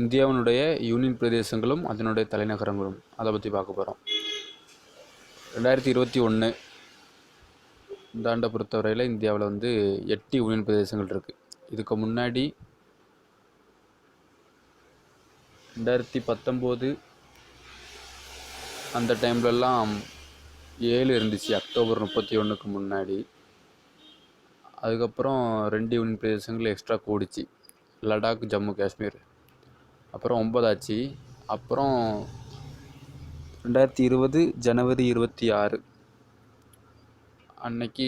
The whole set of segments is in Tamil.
இந்தியாவினுடைய யூனியன் பிரதேசங்களும் அதனுடைய தலைநகரங்களும் அதை பற்றி பார்க்க போகிறோம் ரெண்டாயிரத்தி இருபத்தி ஒன்று இந்த ஆண்டை பொறுத்தவரையில் இந்தியாவில் வந்து எட்டு யூனியன் பிரதேசங்கள் இருக்குது இதுக்கு முன்னாடி ரெண்டாயிரத்தி பத்தொம்போது அந்த டைம்லலாம் ஏழு இருந்துச்சு அக்டோபர் முப்பத்தி ஒன்றுக்கு முன்னாடி. அதுக்கப்புறம் ரெண்டு யூனியன் பிரதேசங்கள் எக்ஸ்ட்ரா கூடிச்சு. லடாக் ஜம்மு காஷ்மீர். அப்புறம் ஒன்பதாச்சு அப்புறம் ரெண்டாயிரத்தி இருபது ஜனவரி இருபத்தி ஆறு. அன்னைக்கு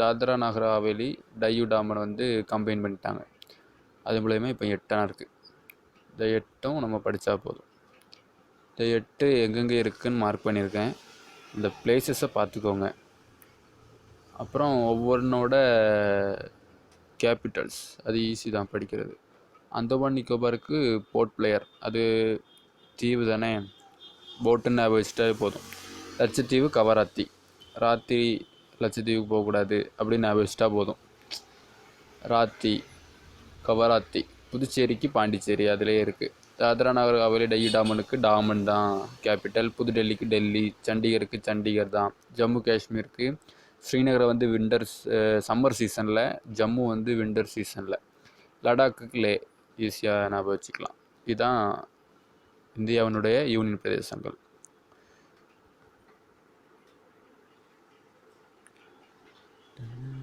தாத்ரா நகர் ஹவேலி டையூ டாமன் வந்து கம்பைன் பண்ணிட்டாங்க. அது மூலயமா இப்போ எட்டாக இருக்குது இந்த எட்டும் நம்ம படித்தா போதும். இந்த எட்டு எங்கெங்கே இருக்குதுன்னு மார்க் பண்ணியிருக்கேன். இந்த பிளேசஸை பார்த்துக்கோங்க. அப்புறம் ஒவ்வொன்றோட கேபிட்டல்ஸ் அது ஈஸி தான் படிக்கிறது. அந்தமான் நிக்கோபாருக்கு போர்ட் பிளேயர். அது தீவு தானே. போட்டுன்னு வச்சுட்டாலே போதும். லட்சத்தீவு கவராத்தி. ராத்திரி லட்சத்தீவுக்கு போகக்கூடாது அப்படின்னு ஞாபகம் வச்சுட்டா போதும். ராத்தி கவராத்தி. புதுச்சேரிக்கு பாண்டிச்சேரி அதிலே இருக்குது தாத்ரா நகர் ஹவேலி டெய் டாமனுக்கு டாமன் தான். கேபிட்டல் புது டெல்லிக்கு டெல்லி சண்டிகருக்கு சண்டிகர் தான். ஜம்மு காஷ்மீருக்கு ஸ்ரீநகரை வந்து விண்டர் சம்மர் சீசனில் ஜம்மு வந்து விண்டர் சீசனில். லடாக்குக்கு லே ஈஸியாக ஞாபகம் வச்சுக்கலாம் இதுதான் இந்தியாவினுடைய யூனியன் பிரதேசங்கள் Mm-hmm.